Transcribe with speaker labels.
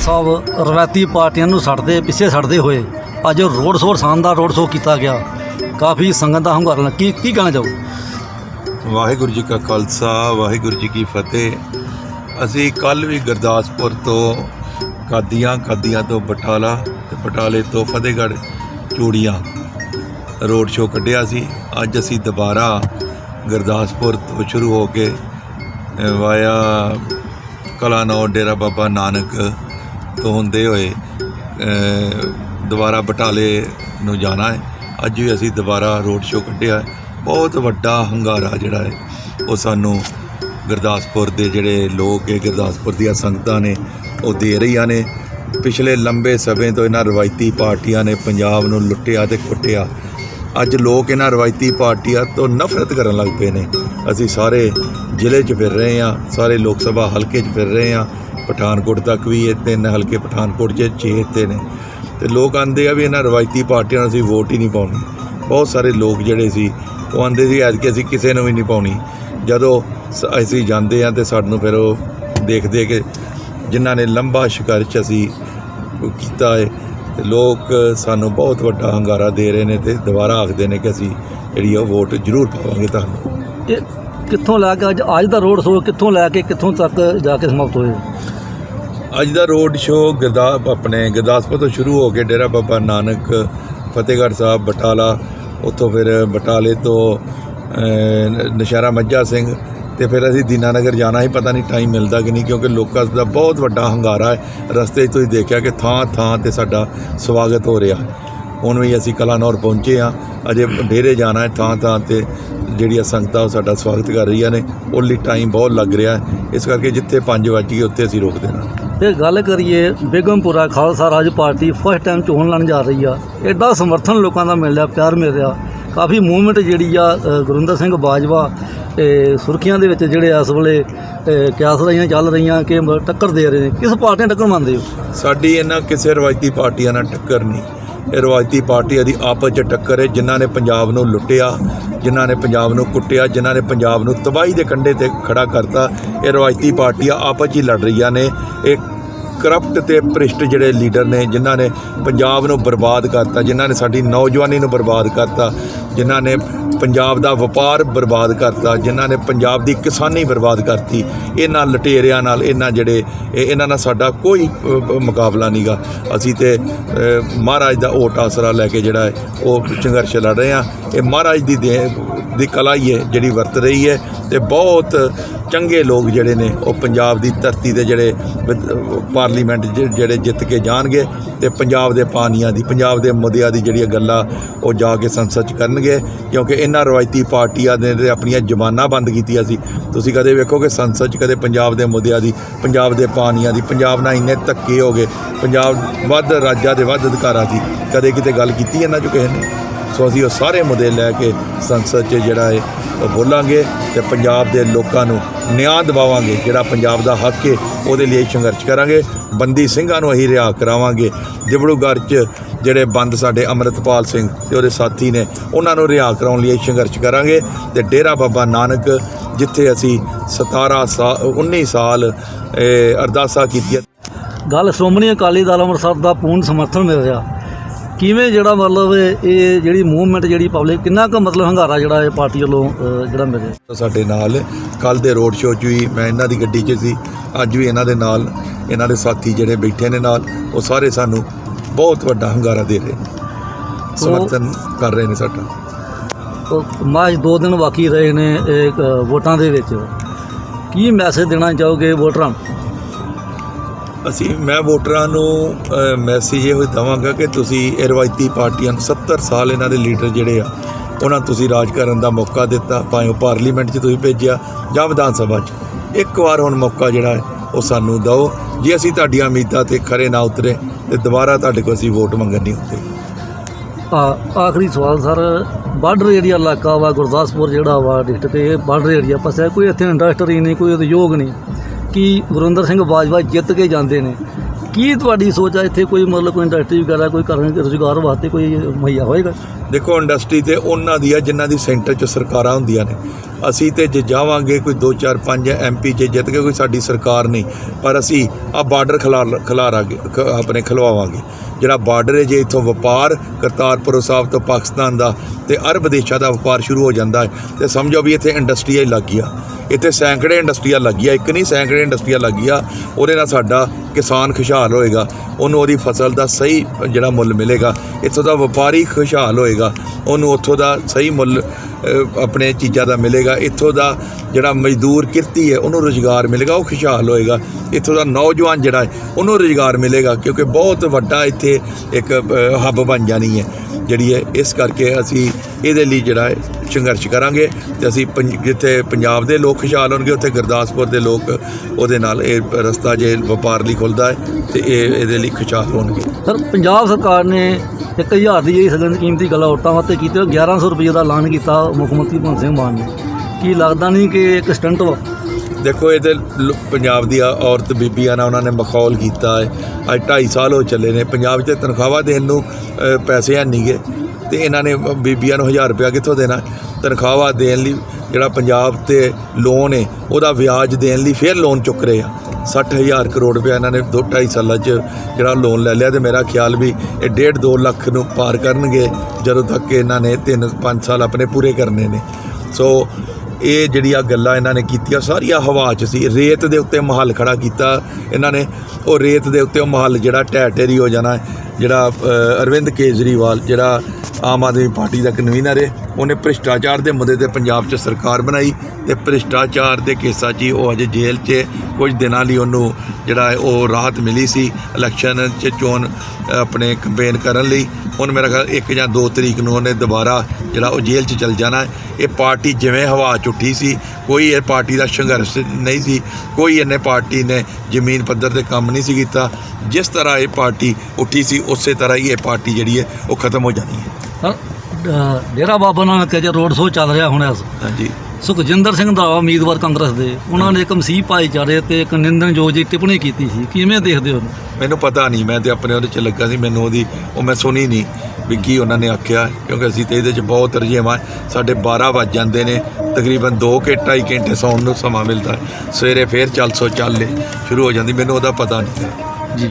Speaker 1: ਸਾਹਿਬ ਰਵਾਇਤੀ ਪਾਰਟੀਆਂ ਨੂੰ ਛੱਡਦੇ ਪਿੱਛੇ ਛੱਡਦੇ ਹੋਏ ਅੱਜ ਰੋਡ ਸ਼ੋਅ ਸ਼ਾਨਦਾਰ ਰੋਡ ਸ਼ੋਅ ਕੀਤਾ ਗਿਆ। ਕਾਫੀ ਸੰਗਤ ਦਾ ਹੰਗਾਰਾ ਲੱਗ- ਕੀ ਕੀ ਕਹਿਣਾ ਚਾਹੋ
Speaker 2: ਵਾਹਿਗੁਰੂ ਜੀ ਕਾ ਖਾਲਸਾ ਵਾਹਿਗੁਰੂ ਜੀ ਕੀ ਫਤਿਹ। ਅਸੀਂ ਕੱਲ ਵੀ ਗੁਰਦਾਸਪੁਰ ਤੋਂ ਕਾਦੀਆਂ ਕਾਦੀਆਂ ਤੋਂ ਬਟਾਲਾ ਤੇ ਬਟਾਲੇ ਤੋਂ ਫਤਿਹਗੜ੍ਹ ਚੂੜੀਆਂ ਰੋਡ ਸ਼ੋਅ ਕੱਢਿਆ ਸੀ। ਅੱਜ ਅਸੀਂ ਦੁਬਾਰਾ ਗੁਰਦਾਸਪੁਰ ਤੋਂ ਸ਼ੁਰੂ ਹੋ ਕੇ ਅ, ਵਾਇਆ ਕਲਾਨੌਰ ਡੇਰਾ ਬਾਬਾ ਨਾਨਕ ਤੋਂ ਹੁੰਦੇ ਹੋਏ ਦੁਬਾਰਾ ਬਟਾਲੇ ਨੂੰ ਜਾਣਾ ਹੈ। ਅੱਜ ਵੀ ਅਸੀਂ ਦੁਬਾਰਾ ਰੋਡ ਸ਼ੋਅ ਕੱਢਿਆ ਬਹੁਤ ਵੱਡਾ ਹੰਗਾਰਾ ਜਿਹੜਾ ਹੈ, ਉਹ ਸਾਨੂੰ ਗੁਰਦਾਸਪੁਰ ਦੇ ਜਿਹੜੇ ਲੋਕ ਹੈ, ਗੁਰਦਾਸਪੁਰ ਦੀਆਂ ਸੰਗਤਾਂ ਨੇ, ਉਹ ਦੇ ਰਹੀਆਂ ਨੇ। ਪਿਛਲੇ ਲੰਬੇ ਸਮੇਂ ਤੋਂ ਇਹਨਾਂ ਰਵਾਇਤੀ ਪਾਰਟੀਆਂ ਨੇ ਪੰਜਾਬ ਨੂੰ ਲੁੱਟਿਆ ਤੇ ਕੁੱਟਿਆ। ਅੱਜ ਲੋਕ ਇਹਨਾਂ ਰਵਾਇਤੀ ਪਾਰਟੀਆਂ ਤੋਂ ਨਫ਼ਰਤ ਕਰਨ ਲੱਗ ਪਏ ਨੇ। ਅਸੀਂ ਸਾਰੇ ਜ਼ਿਲ੍ਹੇ 'ਚ ਫਿਰ ਰਹੇ ਹਾਂ, ਸਾਰੇ ਲੋਕ ਸਭਾ ਹਲਕੇ 'ਚ ਫਿਰ ਰਹੇ ਹਾਂ। ਪਠਾਨਕੋਟ ਤੱਕ ਵੀ ਇਹ ਤਿੰਨ ਹਲਕੇ ਪਠਾਨਕੋਟ 'ਚ ਛੇ ਇੱਥੇ ਨੇ। ਤੇ ਲੋਕ ਆਂਦੇ ਆ ਵੀ ਇਹਨਾਂ ਰਵਾਇਤੀ ਪਾਰਟੀਆਂ ਨੂੰ ਅਸੀਂ ਵੋਟ ਹੀ ਨਹੀਂ ਪਾਉਣੀ। ਬਹੁਤ ਸਾਰੇ ਲੋਕ ਜਿਹੜੇ ਸੀ, ਉਹ ਆਂਦੇ ਸੀ ਐਤਕੀ ਅਸੀਂ ਕਿਸੇ ਨੂੰ ਵੀ ਨਹੀਂ ਪਾਉਣੀ। ਜਦੋਂ ਸ- ਅਸੀਂ ਜਾਂਦੇ ਆ ਤੇ ਸਾਨੂੰ ਫਿਰ ਉਹ ਦੇਖਦੇ ਕਿ ਜਿਨ੍ਹਾਂ ਨੇ ਲੰਬਾ ਸੰਘਰਸ਼ ਅਸੀਂ ਕੀਤਾ ਹੈ ਤੇ ਲੋਕ ਸਾਨੂੰ ਬਹੁਤ ਵੱਡਾ ਹੰਗਾਰਾ ਦੇ ਰਹੇ ਨੇ ਤੇ ਦੁਬਾਰਾ ਆਖਦੇ ਨੇ ਕਿ ਅਸੀਂ ਜਿਹੜੀ ਉਹ ਵੋਟ ਜ਼ਰੂਰ ਪਾਵਾਂਗੇ ਤੁਹਾਨੂੰ।
Speaker 1: ਇਹ ਕਿੱਥੋਂ ਲੈ ਕੇ ਅੱਜ ਅੱਜ ਦਾ ਰੋਡ ਸ਼ੋਅ ਕਿੱਥੋਂ ਲੈ ਕੇ ਕਿੱਥੋਂ ਤੱਕ ਜਾ ਕੇ ਸਮਾਪਤ ਹੋਏ?
Speaker 2: ਅੱਜ ਦਾ ਰੋਡ ਸ਼ੋਅ ਗੁਰਦਾ ਆਪਣੇ ਗੁਰਦਾਸਪੁਰ ਤੋਂ ਸ਼ੁਰੂ ਹੋ ਕੇ ਡੇਰਾ ਬਾਬਾ ਨਾਨਕ ਫਤਿਹਗੜ੍ਹ ਸਾਹਿਬ ਬਟਾਲਾ ਉੱਥੋਂ ਫਿਰ ਬਟਾਲੇ ਤੋਂ ਅ, ਨਸ਼ਹਿਰਾ ਮੱਝਾ ਸਿੰਘ ਤੇ ਫਿਰ ਅਸੀਂ ਦੀਨਾਨਗਰ ਜਾਣਾ ਹੀ ਪਤਾ ਨਹੀਂ ਟਾਈਮ ਮਿਲਦਾ ਕਿ ਨਹੀਂ ਕਿਉਂਕਿ ਲੋਕਾਂ ਦਾ ਬਹੁਤ ਵੱਡਾ ਹੰਗਾਰਾ ਹੈ। ਰਸਤੇ 'ਚ ਤੁਸੀਂ ਦੇਖਿਆ ਕਿ ਥਾਂ ਥਾਂ ਤੇ ਸਾਡਾ ਸਵਾਗਤ ਹੋ ਰਿਹਾ। ਹੁਣ ਵੀ ਅਸੀਂ ਕਲਾਨੌਰ ਪਹੁੰਚੇ ਆ ਅਜੇ ਡੇਰੇ ਜਾਣਾ ਹੈ ਥਾਂ ਥਾਂ ਤੇ ਜਿਹੜੀਆਂ ਸੰਗਤਾਂ ਉਹ ਸਾਡਾ ਸਵਾਗਤ ਕਰ ਰਹੀਆਂ ਨੇ। ਉਹ ਟਾਈਮ ਬਹੁਤ ਲੱਗ ਰਿਹਾ ਇਸ ਕਰਕੇ ਜਿੱਥੇ 5 ਵਜੇ ਗਏ ਉੱਥੇ ਅਸੀਂ ਰੋਕ ਦੇਣਾ।
Speaker 1: ਤੇ ਗੱਲ ਕਰੀਏ Begampura Khalsa Raj party first time ਚੋਣ ਲੜਨ ਜਾ ਰਹੀ ਆ। ਐਡਾ ਸਮਰਥਨ ਲੋਕਾਂ ਦਾ ਮਿਲ ਰਿਹਾ, ਪਿਆਰ ਮਿਲ ਰਿਹਾ। ਕਾਫੀ ਮੂਵਮੈਂਟ ਜਿਹੜੀ ਆ ਗੁਰਿੰਦਰ ਸਿੰਘ ਬਾਜਵਾ ਤੇ ਸੁਰਖੀਆਂ ਦੇ ਵਿੱਚ ਜਿਹੜੇ ਇਸ ਵੇਲੇ ਕਿਆਸ ਰਹੀਆਂ ਚੱਲ ਰਹੀਆਂ ਕਿ ਮ- ਟੱਕਰ ਦੇ ਰਹੇ ਨੇ। ਕਿਸ ਪਾਰਟੀ ਨਾਲ ਟੱਕਰ ਮੰਨਦੇ ਹੋ?
Speaker 2: ਸਾਡੀ ਇਹਨਾਂ ਕਿਸੇ ਰਵਾਇਤੀ ਪਾਰਟੀਆਂ ਨਾਲ ਟੱਕਰ ਨਹੀਂ। ਇਹ ਰਵਾਇਤੀ ਪਾਰਟੀਆਂ ਦੀ ਆਪਸ 'ਚ ਟੱਕਰ ਹੈ, ਜਿਨ੍ਹਾਂ ਨੇ ਪੰਜਾਬ ਨੂੰ ਲੁੱਟਿਆ, ਜਿਨ੍ਹਾਂ ਨੇ ਪੰਜਾਬ ਨੂੰ ਕੁੱਟਿਆ, ਜਿਨ੍ਹਾਂ ਨੇ ਪੰਜਾਬ ਨੂੰ ਤਬਾਹੀ ਦੇ ਕੰਢੇ ਤੇ ਖੜਾ ਕਰਤਾ। ਇਹ ਰਵਾਇਤੀ ਪਾਰਟੀਆਂ ਆਪਸ 'ਚ ਹੀ ਲੜ ਰਹੀਆਂ ਨੇ। ਇਹ ਕਰਪਟ ਤੇ ਭ੍ਰਿਸ਼ਟ ਜਿਹੜੇ ਲੀਡਰ ਨੇ, ਜਿਨ੍ਹਾਂ ਨੇ ਪੰਜਾਬ ਨੂੰ ਬਰਬਾਦ ਕਰਤਾ, ਜਿਨ੍ਹਾਂ ਨੇ ਸਾਡੀ ਨੌਜਵਾਨੀ ਨੂੰ ਬਰਬਾਦ ਕਰਤਾ, ਜਿਨ੍ਹਾਂ ਨੇ ਪੰਜਾਬ ਦਾ ਵਪਾਰ ਬਰਬਾਦ ਕਰਤਾ ਜਿਨ੍ਹਾਂ ਨੇ ਪੰਜਾਬ ਦੀ ਕਿਸਾਨੀ ਬਰਬਾਦ ਕਰਤੀ ਇਹਨਾਂ ਲਟੇਰਿਆਂ ਨਾਲ ਇਹਨਾਂ ਜਿਹੜੇ ਇਹ- ਇਹਨਾਂ ਨਾਲ ਸਾਡਾ ਕੋਈ ਅ, ਮੁਕਾਬਲਾ ਨਹੀਂਗਾ ਅਸੀਂ ਤੇ ਮਹਾਰਾਜ ਦਾ ਓਟ ਆਸਰਾ ਲੈ ਕੇ ਜਿਹੜਾ ਹੈ ਉਹ ਸੰਘਰਸ਼ ਲੜ ਰਹੇ ਹਾਂ। ਇਹ ਮਹਾਰਾਜ ਦੀ ਦੇਹ ਦੀ ਕਲਾ ਹੀ ਹੈ ਜਿਹੜੀ ਵਰਤ ਰਹੀ ਹੈ। ਤੇ ਬਹੁਤ ਚੰਗੇ ਲੋਕ ਜਿਹੜੇ ਨੇ ਉਹ ਪੰਜਾਬ ਦੀ ਧਰਤੀ ਦੇ ਜਿਹੜੇ ਪਾਰਲੀਮੈਂਟ 'ਚ ਜਿਹੜੇ ਜਿੱਤ ਕੇ ਜਾਣਗੇ ਤੇ ਪੰਜਾਬ ਦੇ ਪਾਣੀਆਂ ਦੀ ਪੰਜਾਬ ਦੇ ਮੁੱਦਿਆਂ ਦੀ ਜਿਹੜੀਆਂ ਗੱਲਾਂ ਉਹ ਜਾ ਕੇ ਸੰਸਦ 'ਚ ਕਰਨਗੇ। ਕਿਉਂਕਿ ਇਹਨਾਂ ਰਵਾਇਤੀ ਪਾਰਟੀਆਂ ਨੇ ਆਪਣੀਆਂ ਜ਼ਬਾਨਾਂ ਬੰਦ ਕੀਤੀਆਂ ਸੀ। ਤੁਸੀਂ ਕਦੇ ਵੇਖੋ ਕਿ ਸੰਸਦ 'ਚ, ਕਦੇ ਪੰਜਾਬ ਦੇ ਮੁੱਦਿਆਂ ਦੀ, ਪੰਜਾਬ ਦੇ ਪਾਣੀਆਂ ਦੀ, ਪੰਜਾਬ ਨਾਲ ਇੰਨੇ ਧੱਕੇ ਹੋ ਗਏ, ਪੰਜਾਬ ਵੱਧ ਰਾਜਾਂ ਦੇ ਵੱਧ ਅਧਿਕਾਰਾਂ ਦੀ। ਕਦੇ ਕਿਤੇ ਗੱਲ ਕੀਤੀ ਇਹਨਾਂ 'ਚ ਕਿਸੇ ਨੇ? ਸੋ ਅਸੀਂ ਉਹ ਸਾਰੇ ਮੁੱਦੇ ਲੈ ਕੇ ਸੰਸਦ 'ਚ ਜਿਹੜਾ ਹੈ ਉਹ ਬੋਲਾਂਗੇ ਤੇ ਪੰਜਾਬ ਦੇ ਲੋਕਾਂ ਨੂੰ ਨਿਆਂ ਦਿਵਾਵਾਂਗੇ, ਜਿਹੜਾ ਪੰਜਾਬ ਦਾ ਹੱਕ ਹੈ ਉਹਦੇ ਲਈ ਸੰਘਰਸ਼ ਕਰਾਂਗੇ। ਬੰਦੀ ਸਿੰਘਾਂ ਨੂੰ ਅਸੀਂ ਰਿਹਾ ਕਰਾਵਾਂਗੇ। ਦਿਬੜੂਗੜ੍ਹ 'ਚ ਜਿਹੜੇ ਬੰਦ ਸਾਡੇ ਅਮਰਿਤਪਾਲ ਸਿੰਘ ਤੇ ਉਹਦੇ ਸਾਥੀ ਨੇ ਉਹਨਾਂ ਨੂੰ ਰਿਹਾ ਕਰਾਉਣ ਲਈ ਸੰਘਰਸ਼ ਕਰਾਂਗੇ ਤੇ ਡੇਰਾ ਬਾਬਾ ਨਾਨਕ ਜਿੱਥੇ ਅਸੀਂ 17 ਸਾਲ 19 ਸਾਲ ਇਹ, ਅਰਦਾਸਾਂ ਕੀਤੀਆਂ।
Speaker 1: ਗੱਲ ਸ਼੍ਰੋਮਣੀ ਅਕਾਲੀ ਦਲ ਅੰਮ੍ਰਿਤਸਰ ਦਾ ਪੂਰਨ ਸਮਰਥਨ ਮਿਲ ਰਿਹਾ। ਕਿਵੇਂ ਜਿਹੜਾ ਮਤਲਬ ਇਹ ਜਿਹੜੀ ਮੂਵਮੈਂਟ ਜਿਹੜੀ ਪਬਲਿਕ ਕਿੰਨਾ ਕੁ ਮਤਲਬ ਹੰਗਾਰਾ ਜਿਹੜਾ ਇਹ ਪਾਰਟੀ ਵੱਲੋਂ ਜਿਹੜਾ ਮਿਲ ਰਿਹਾ?
Speaker 2: ਸਾਡੇ ਨਾਲ ਕੱਲ ਦੇ ਰੋਡ ਸ਼ੋਅ 'ਚ ਵੀ ਮੈਂ ਇਹਨਾਂ ਦੀ ਗੱਡੀ 'ਚ ਸੀ ਅੱਜ ਵੀ ਇਹਨਾਂ ਦੇ ਨਾਲ ਇਹਨਾਂ ਦੇ ਸਾਥੀ ਜਿਹੜੇ ਬੈਠੇ ਨੇ ਨਾਲ ਉਹ ਸਾਰੇ ਸਾਨੂੰ ਬਹੁਤ ਵੱਡਾ ਹੰਗਾਰਾ ਦੇ ਰਹੇ ਨੇ। ਸਮਰਥਨ ਕਰ ਰਹੇ ਨੇ ਸਾਡਾ।
Speaker 1: ਉਹ ਮਾਜ ਦੋ ਦਿਨ ਬਾਕੀ ਰਹੇ ਨੇ ਇਹ ਵੋਟਾਂ ਦੇ ਵਿੱਚ। ਕੀ ਮੈਸੇਜ ਦੇਣਾ ਚਾਹੋਗੇ ਵੋਟਰਾਂ ਨੂੰ?
Speaker 2: ਅਸੀਂ ਮੈਂ ਵੋਟਰਾਂ ਨੂੰ ਮੈਸੇਜ ਇਹ ਦਵਾਂਗਾ ਕਿ ਤੁਸੀਂ ਇਹ ਰਵਾਇਤੀ ਪਾਰਟੀਆਂ ਨੂੰ 70 ਸਾਲ ਇਹਨਾਂ ਦੇ ਲੀਡਰ ਜਿਹੜੇ ਆ ਉਹਨਾਂ ਤੁਸੀਂ ਰਾਜ ਕਰਨ ਦਾ ਮੌਕਾ ਦਿੱਤਾ ਭਾਵੇਂ ਉਹ ਪਾਰਲੀਮੈਂਟ 'ਚ ਤੁਸੀਂ ਭੇਜਿਆ ਜਾਂ ਵਿਧਾਨ ਸਭਾ 'ਚ। ਇੱਕ ਵਾਰ ਹੁਣ ਮੌਕਾ ਜਿਹੜਾ ਹੈ ਉਹ ਸਾਨੂੰ ਦਿਓ। ਜੇ ਅਸੀਂ ਤੁਹਾਡੀਆਂ ਉਮੀਦਾਂ ਤੇ ਖਰੇ ਨਾ ਉਤਰੇ ਤੇ ਦੁਬਾਰਾ ਤੁਹਾਡੇ ਕੋਲ ਅਸੀਂ ਵੋਟ ਮੰਗਣ ਨਹੀਂ ਹੁੰਦੇ।
Speaker 1: ਆ ਆਖਰੀ ਸਵਾਲ ਸਰ ਬਾਰਡਰ ਏਰੀਆ ਇਲਾਕਾ ਵਾ ਗੁਰਦਾਸਪੁਰ ਜਿਹੜਾ ਵਾ ਡਿਸਟ੍ਰਿਕਟ ਇਹ ਬਾਰਡਰ ਏਰੀਆ ਪਾਸੇ ਕੋਈ ਇੱਥੇ ਇੰਡਸਟਰੀ ਨਹੀਂ ਕੋਈ ਉਦਯੋਗ ਨਹੀਂ। ਕੀ ਗੁਰਿੰਦਰ ਸਿੰਘ ਬਾਜਵਾ ਜਿੱਤ ਕੇ ਜਾਂਦੇ ਨੇ? ਕੀ ਤੁਹਾਡੀ ਸੋਚ ਆ ਇੱਥੇ ਕੋਈ ਮਤਲਬ ਕੋਈ ਇੰਡਸਟਰੀ ਵਗੈਰਾ ਕੋਈ ਕਰਨ ਰੁਜ਼ਗਾਰ ਵਾਸਤੇ ਕੋਈ ਮੁਹੱਈਆ ਹੋਏਗਾ?
Speaker 2: ਦੇਖੋ ਇੰਡਸਟਰੀ ਤੇ ਉਹਨਾਂ ਦੀ ਆ ਜਿਨ੍ਹਾਂ ਦੀ ਸੈਂਟਰ 'ਚ ਸਰਕਾਰਾਂ ਹੁੰਦੀਆਂ ਨੇ। ਅਸੀਂ ਤੇ ਜੇ ਜਾਵਾਂਗੇ ਕੋਈ 2 4 5 ਐਮਪੀ ਜੇ ਜਿੱਤ ਕੇ ਕੋਈ ਸਾਡੀ ਸਰਕਾਰ ਨਹੀਂ, ਪਰ ਅਸੀਂ ਆ ਬਾਰਡਰ ਖਿਲਾਰ ਖਿਲਾਰਾਂਗੇ, ਖ- ਆਪਣੇ ਖਲਵਾਵਾਂਗੇ। ਜਿਹੜਾ ਬਾਰਡਰ ਹੈ ਜੇ ਇੱਥੋਂ ਵਪਾਰ ਕਰਤਾਰਪੁਰ ਸਾਹਿਬ ਤੋਂ ਪਾਕਿਸਤਾਨ ਦਾ ਤੇ ਅਰਬ ਦੇਸ਼ਾਂ ਦਾ ਵਪਾਰ ਸ਼ੁਰੂ ਹੋ ਜਾਂਦਾ ਹੈ, ਤੇ ਸਮਝੋ ਵੀ ਇੱਥੇ ਇੰਡਸਟਰੀਆਂ ਹੀ ਲੱਗ ਗਿਆ ਇੱਥੇ ਸੈਂਕੜੇ ਇੰਡਸਟਰੀਆਂ ਲੱਗੀਆਂ ਇੱਕ ਨਹੀਂ ਸੈਂਕੜੇ ਇੰਡਸਟਰੀਆਂ ਲੱਗੀਆਂ ਉਹਦੇ ਨਾਲ ਸਾਡਾ ਕਿਸਾਨ ਖੁਸ਼ਹਾਲ ਹੋਏਗਾ, ਉਹਨੂੰ ਉਹਦੀ ਫਸਲ ਦਾ ਸਹੀ ਜਿਹੜਾ ਮੁੱਲ ਮਿਲੇਗਾ, ਇੱਥੋਂ ਦਾ ਵਪਾਰੀ ਖੁਸ਼ਹਾਲ ਹੋਏਗਾ, ਉਹਨੂੰ ਉੱਥੋਂ ਦਾ ਸਹੀ ਮੁੱਲ ਆਪਣੇ ਚੀਜ਼ਾਂ ਦਾ ਮਿਲੇਗਾ। ਇੱਥੋਂ ਦਾ ਜਿਹੜਾ ਮਜ਼ਦੂਰ ਕਿਰਤੀ ਹੈ, ਉਹਨੂੰ ਰੁਜ਼ਗਾਰ ਮਿਲੇਗਾ, ਉਹ ਖੁਸ਼ਹਾਲ ਹੋਏਗਾ। ਇੱਥੋਂ ਦਾ ਨੌਜਵਾਨ ਜਿਹੜਾ ਹੈ, ਉਹਨੂੰ ਰੁਜ਼ਗਾਰ ਮਿਲੇਗਾ, ਕਿਉਂਕਿ ਬਹੁਤ ਵੱਡਾ ਇੱਥੇ ਇੱਕ ਹੱਬ ਬਣ ਜਾਣੀ ਹੈ, ਜਿਹੜੀ ਹੈ, ਇਸ ਕਰਕੇ ਅਸੀਂ ਇਹਦੇ ਲਈ ਜਿਹੜਾ ਹੈ, ਸੰਘਰਸ਼ ਕਰਾਂਗੇ ਤੇ ਅਸੀਂ ਪੰਜ- ਜਿੱਥੇ ਪੰਜਾਬ ਦੇ ਲੋਕ ਖੁਸ਼ਹਾਲ ਹੋਣਗੇ, ਉੱਥੇ ਗੁਰਦਾਸਪੁਰ ਦੇ ਲੋਕ ਉਹਦੇ ਨਾਲ ਇਹ ਰਸਤਾ ਜੇ ਵਪਾਰ ਲਈ ਖੁੱਲਦਾ ਹੈ, ਤੇ ਇਹ, ਇਹਦੇ ਲਈ ਖੁਸ਼ਹਾਲ ਹੋਣਗੇ।
Speaker 1: ਸਰ, ਪੰਜਾਬ ਸਰਕਾਰ ਨੇ 1000 ਦੀ ਜਿਹੜੀ ਸਗਨ ਕੀਮਤੀ ਗੱਲਾਂ ਔਰਤਾਂ ਵਾਸਤੇ ਕੀਤੀ ਉਹ 1100 ਰੁਪਏ ਦਾ ਐਲਾਨ ਕੀਤਾ ਮੁੱਖ ਮੰਤਰੀ ਭਗਵੰਤ ਸਿੰਘ ਮਾਨ ਨੇ। ਕੀ ਲੱਗਦਾ ਨਹੀਂ ਕਿ ਇੱਕ ਸਟੰਟ ਵਾ?
Speaker 2: ਦੇਖੋ ਇਹਦੇ ਲ- ਪੰਜਾਬ ਦੀ ਔਰਤ ਬੀਬੀਆਂ ਨਾਲ ਉਹਨਾਂ ਨੇ ਮਖੌਲ ਕੀਤਾ ਹੈ। ਅੱਜ 2.5 ਸਾਲ ਹੋ ਚੱਲੇ ਨੇ। ਪੰਜਾਬ 'ਚ ਤਨਖਾਹਾਂ ਦੇਣ ਨੂੰ ਪੈਸੇ ਹੈ ਨਹੀਂਗੇ ਤੇ ਇਹਨਾਂ ਨੇ ਬੀਬੀਆਂ ਨੂੰ 1000 ਰੁਪਇਆ ਕਿੱਥੋਂ ਦੇਣਾ? ਤਨਖਾਹਾਂ ਦੇਣ ਲਈ ਜਿਹੜਾ ਪੰਜਾਬ ਤੇ ਲੋਨ ਹੈ ਉਹਦਾ ਵਿਆਜ ਦੇਣ ਲਈ ਫਿਰ ਲੋਨ ਚੁੱਕ ਰਹੇ ਆ। 60000 ਕਰੋੜ ਰੁਪਇਆ ਇਹਨਾਂ ਨੇ ਦੋ 2.5 ਸਾਲਾਂ 'ਚ ਜਿਹੜਾ ਲੋਨ ਲੈ ਲਿਆ ਤੇ ਮੇਰਾ ਖਿਆਲ ਵੀ ਇਹ 1.5 2 ਲੱਖ ਨੂੰ ਪਾਰ ਕਰਨਗੇ, ਜਦੋਂ ਤੱਕ ਕਿ ਇਹਨਾਂ ਨੇ 3 5 ਸਾਲ ਆਪਣੇ ਪੂਰੇ ਕਰਨੇ ਨੇ। ਸੋ ਇਹ ਜਿਹੜੀਆਂ ਗੱਲਾਂ ਇਹਨਾਂ ਨੇ ਕੀਤੀਆਂ, ਸਾਰੀਆਂ ਹਵਾ 'ਚ ਸੀ। ਰੇਤ ਦੇ ਉੱਤੇ ਮਹੱਲ ਖੜਾ ਕੀਤਾ ਇਹਨਾਂ ਨੇ। ਉਹ ਰੇਤ ਦੇ ਉੱਤੇ ਉਹ ਮਹੱਲ ਜਿਹੜਾ ਢਹਿ ਢੇਰੀ ਹੋ ਜਾਣਾ, ਜਿਹੜਾ ਅਰਵਿੰਦ ਕੇਜਰੀਵਾਲ, ਜਿਹੜਾ ਆਮ ਆਦਮੀ ਪਾਰਟੀ ਦਾ ਕਨਵੀਨਰ ਹੈ ਉਹਨੇ ਭ੍ਰਿਸ਼ਟਾਚਾਰ ਦੇ ਮੁੱਦੇ ਤੇ ਪੰਜਾਬ 'ਚ ਸਰਕਾਰ ਬਣਾਈ ਤੇ ਭ੍ਰਿਸ਼ਟਾਚਾਰ ਦੇ ਕੇਸਾਂ 'ਚ ਹੀ ਉਹ ਅਜੇ ਜੇਲ੍ਹ 'ਚ ਕੁਝ ਦਿਨਾਂ ਲਈ ਉਹਨੂੰ ਜਿਹੜਾ ਉਹ ਰਾਹਤ ਮਿਲੀ ਸੀ ਇਲੈਕਸ਼ਨ 'ਚ ਚੋਣ ਆਪਣੇ ਕੰਪੇਨ ਕਰਨ ਲਈ। ਹੁਣ ਮੇਰਾ ਖਿਆਲ 1 ਜਾਂ 2 ਤਰੀਕ ਨੂੰ ਉਹਨੇ ਦੁਬਾਰਾ ਜਿਹੜਾ ਉਹ ਜੇਲ੍ਹ 'ਚ ਚਲ ਜਾਣਾ ਇਹ ਪਾਰਟੀ ਜਿਵੇਂ ਹਵਾ 'ਚ ਉੱਠੀ ਸੀ, ਕੋਈ ਇਹ ਪਾਰਟੀ ਦਾ ਸੰਘਰਸ਼ ਨਹੀਂ ਸੀ, ਕੋਈ ਇਹਨੇ ਪਾਰਟੀ ਨੇ ਜ਼ਮੀਨ ਪੱਧਰ ਤੇ ਕੰਮ ਨਹੀਂ ਸੀ ਕੀਤਾ। ਜਿਸ ਤਰ੍ਹਾਂ ਇਹ ਪਾਰਟੀ ਉੱਠੀ ਸੀ, ਉਸੇ ਤਰ੍ਹਾਂ ਹੀ ਇਹ ਪਾਰਟੀ ਜਿਹੜੀ ਹੈ ਉਹ ਖਤਮ ਹੋ ਜਾਣੀ ਹੈ।
Speaker 1: ਸਰ ਡੇਰਾ ਬਾਬਾ ਨਾਨਕ ਤੇ ਰੋਡ ਸ਼ੋਅ ਚੱਲ ਰਿਹਾ ਹੁਣ ਇਸ
Speaker 2: ਹਾਂਜੀ
Speaker 1: ਸੁਖਜਿੰਦਰ ਸਿੰਘ ਦਾ ਉਮੀਦਵਾਰ ਕਾਂਗਰਸ ਦੇ ਉਹਨਾਂ ਨੇ ਇੱਕ ਮਸੀਹ ਭਾਈਚਾਰੇ ਤੇ ਇੱਕ ਨਿੰਦਣਯੋਗ ਜਿਹੀ ਟਿੱਪਣੀ ਕੀਤੀ ਸੀ ਕਿਵੇਂ ਦੇਖਦੇ ਹੋ?
Speaker 2: ਮੈਨੂੰ ਪਤਾ ਨਹੀਂ ਮੈਂ ਤੇ ਆਪਣੇ ਉਹਦੇ 'ਚ ਲੱਗਾ ਸੀ ਮੈਨੂੰ ਉਹਦੀ ਉਹ ਮੈਂ ਸੁਣੀ ਨਹੀਂ ਵੀ ਕੀ ਉਹਨਾਂ ਨੇ ਆਖਿਆ ਕਿਉਂਕਿ ਅਸੀਂ ਤੇ ਇਹਦੇ 'ਚ ਬਹੁਤ ਤਰਜੀਹਾਂ ਸਾਡੇ 12 ਵੱਜ ਜਾਂਦੇ ਨੇ ਤਕਰੀਬਨ 2 ਕੇ 2.5 ਘੰਟੇ ਸੌਣ ਨੂੰ ਸਮਾਂ ਮਿਲਦਾ। ਸਵੇਰੇ ਫੇਰ ਚੱਲ ਸੋ ਚੱਲ ਲੈ ਸ਼ੁਰੂ ਹੋ ਜਾਂਦੀ ਮੈਨੂੰ ਉਹਦਾ ਪਤਾ ਨਹੀਂ